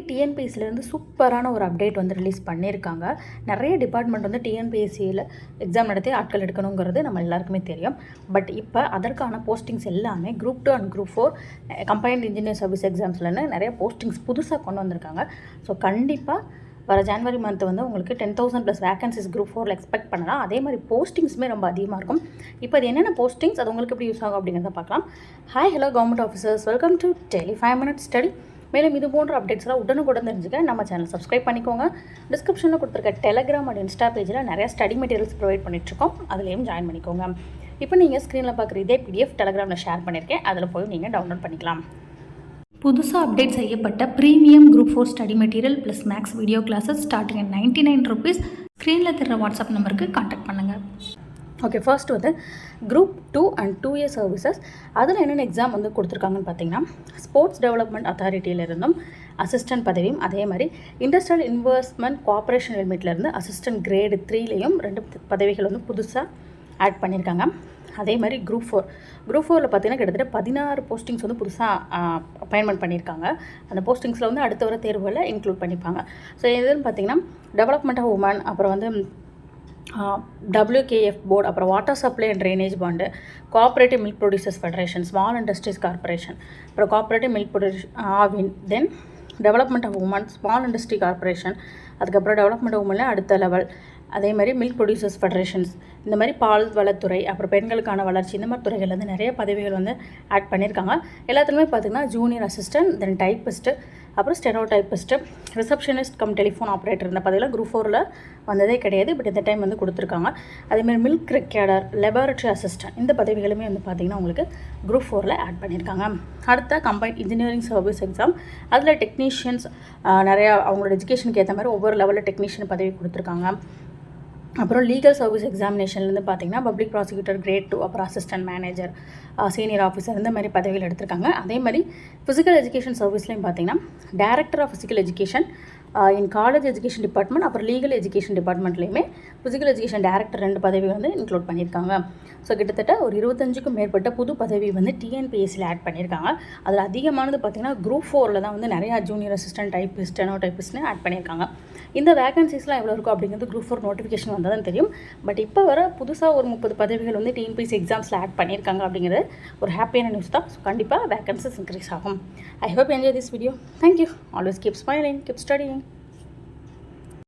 டிஎன்பிஎஸ்சிலேருந்து சூப்பரான ஒரு அப்டேட் வந்து ரிலீஸ் பண்ணியிருக்காங்க நிறைய டிபார்ட்மெண்ட் வந்து டிஎன்பிஎஸ்சியில் எக்ஸாம் நடத்தி ஆட்கள் எடுக்கணுங்கிறது நம்ம எல்லாருக்குமே தெரியும். பட் இப்போ அதற்கான போஸ்டிங்ஸ் எல்லாமே group two and group four combined engineer service எக்ஸாம்ஸ்லன்னு நிறைய போஸ்டிங்ஸ் புதுசாக கொண்டு வந்திருக்காங்க. ஸோ கண்டிப்பாக வர ஜான்வரி மந்த் வந்து உங்களுக்கு ten thousand plus vacancies group ஃபோரில் எக்ஸ்பெக்ட் பண்ணலாம். அதே மாதிரி போஸ்டிங்ஸுமே ரொம்ப அதிகமாக இருக்கும். இப்போ அது என்னென்ன போஸ்டிங்ஸ் அது உங்களுக்கு எப்படி யூஸ் ஆகும் அப்படிங்கிறத பார்க்கலாம். Hi hello government officers welcome to daily five minutes study மேலும் இது போன்ற அப்டேட்ஸ்லாம் உடனுக்குடன் தெரிஞ்சுக்க நம்ம சேனல் சப்ஸ்கிரைப் பண்ணிக்கோங்க. டிஸ்கிரிப்ஷனில் கொடுத்துருக்க டெலகிராம் அண்ட் இன்ஸ்டா பேஜில் நிறைய ஸ்டடி மெட்டீரியல்ஸ் ப்ரொவைட் பண்ணிட்டுருக்கோம் அதுலேயும் ஜாயின் பண்ணிக்கோங்க. இப்போ நீங்கள் ஸ்க்ரீனில் பார்க்குற இதே பிடிஎஃப் டெலகிராமில் ஷேர் பண்ணியிருக்கேன் அதில் போய் நீங்கள் டவுன்லோட் பண்ணிக்கலாம். புதுசாக அப்டேட் செய்யப்பட்ட premium group four study material plus max video classes starting ninety nine rupees ஸ்க்ரீனில் தர வாட்ஸ்அப் நம்பருக்கு கான்டாக்ட் பண்ணுங்கள் ஓகே ஃபர்ஸ்ட் வந்து group two and two year services அதில் என்னென்ன எக்ஸாம் வந்து கொடுத்துருக்காங்கன்னு பார்த்தீங்கன்னா ஸ்போர்ட்ஸ் டெவலப்மெண்ட் அத்தாரிட்டியிலிருந்தும் அசிஸ்டன்ட் பதவியும் அதே மாதிரி இண்டஸ்ட்ரியல் இன்வெஸ்ட்மெண்ட் கோஆப்ரேஷன் லிமிட்லேருந்து அசிஸ்டன்ட் கிரேடு த்ரீலேயும் ரெண்டு பதவிகள் வந்து புதுசாக ஆட் பண்ணியிருக்காங்க அதே மாதிரி குரூப் ஃபோர் குரூப் ஃபோரில் பார்த்தீங்கன்னா கிட்டத்தட்ட பதினாறு போஸ்டிங்ஸ் வந்து புதுசாக அப்பாயின்மெண்ட் பண்ணியிருக்காங்க அந்த போஸ்டிங்ஸில் வந்து அடுத்த வர தேர்வுகளில் இன்க்ளூட் பண்ணிப்பாங்க. ஸோ எதுன்னு பார்த்தீங்கன்னா டெவலப்மெண்ட் ஆஃப் உமன் அப்புறம் வந்து டபிள்யூகேஎஃப் போர்டு அப்புறம் water supply and drainage board cooperative milk producers federation small industries corporation அப்புறம் cooperative milk produce Aavin then development of women small industry corporation அதுக்கப்புறம் டெவலப்மெண்ட் ஆஃப் உமனில் அடுத்த லெவல் அதே மாதிரி மில்க் ப்ரொடியூசர்ஸ் ஃபெடரேஷன்ஸ் இந்த மாதிரி பால் வளத்துறை அப்புறம் பெண்களுக்கான வளர்ச்சி இந்த மாதிரி துறைகள் வந்து நிறைய பதவிகள் வந்து ஆட் பண்ணியிருக்காங்க. எல்லாத்துலேயுமே பார்த்திங்கன்னா ஜூனியர் அசிஸ்டன்ட் தென் டைப்பிஸ்ட்டு அப்புறம் steno typist receptionist cum telephone operator இந்த பதவியில் குரூப் ஃபோரில் வந்ததே கிடையாது பட் இந்த டைம் வந்து கொடுத்துருக்காங்க. அதேமாதிரி மில்க் ரெக்கேடர் லெபார்ட்ரி அசிஸ்டன்ட் இந்த பதவிகளுமே வந்து பார்த்திங்கன்னா உங்களுக்கு குரூப் ஃபோரில் ஆட் பண்ணியிருக்காங்க அடுத்த கம்பைன் இன்ஜினியரிங் சர்வீஸ் எக்ஸாம் அதில் டெக்னீஷியன்ஸ் நிறையா அவங்களோட எஜுகேஷனுக்கு ஏற்ற மாதிரி ஒவ்வொரு லெவலில் டெக்னீஷியன் பதவி கொடுத்துருக்காங்க. அப்புறம் லீகல் சர்வீஸ் எக்ஸாமினேஷன்லேருந்து பார்த்தீங்கன்னா பப்ளிக் ப்ராசிக்யூட்டர் கிரேட் டூ அப்புறம் அசிஸ்டன்ட் மேனேஜர் சீனியர் ஆஃபீஸர் இந்த மாதிரி பதவிகள் எடுத்திருக்காங்க. அதே மாதிரி ஃபிசிக்கல் எஜுகேஷன் சர்வீஸ்லேயும் பார்த்தீங்கன்னா director of physical education in college education department அப்புறம் லீகல் எஜுகேஷன் டிபார்ட்மெண்ட்லேயுமே ஃபிசிக்கல் எஜுகேஷன் டேரக்டர் ரெண்டு பதவி வந்து இன்க்ளூட் பண்ணியிருக்காங்க. ஸோ கிட்டத்தட்ட ஒரு இருபத்தஞ்சுக்கும் மேற்பட்ட புது பதவி வந்து டிஎன்பிஎஸ்சியில் ஆட் பண்ணியிருக்காங்க. அதில் அதிகமானது பார்த்திங்கன்னா குரூப் ஃபோரில் தான் வந்து நிறையா ஜூனியர் அசிஸ்டன்ட் டைப்பிஸ்ட் டெனோ டைப்பிஸ்ட்னு ஆட் பண்ணியிருக்காங்க. இந்த வேகன்சிஸ்லாம் எவ்வளோ இருக்கும் அப்படிங்கிறது குரூப் ஃபோர் நோட்டிஃபிகேஷன் வந்தால் தான் தெரியும். பட் இப்போ வர புதுசாக ஒரு முப்பது பதவிகள் வந்து டிஎன்பிஎஸ்சி எக்ஸாம்ஸில் ஆட் பண்ணியிருக்காங்க அப்படிங்கிறது ஒரு ஹாப்பியான நியூஸ் தான். ஸோ கண்டிப்பாக வேகன்சிஸ் இன்க்ரீஸ் ஆகும். I hope enjoy this video thank you always keep smiling keep studying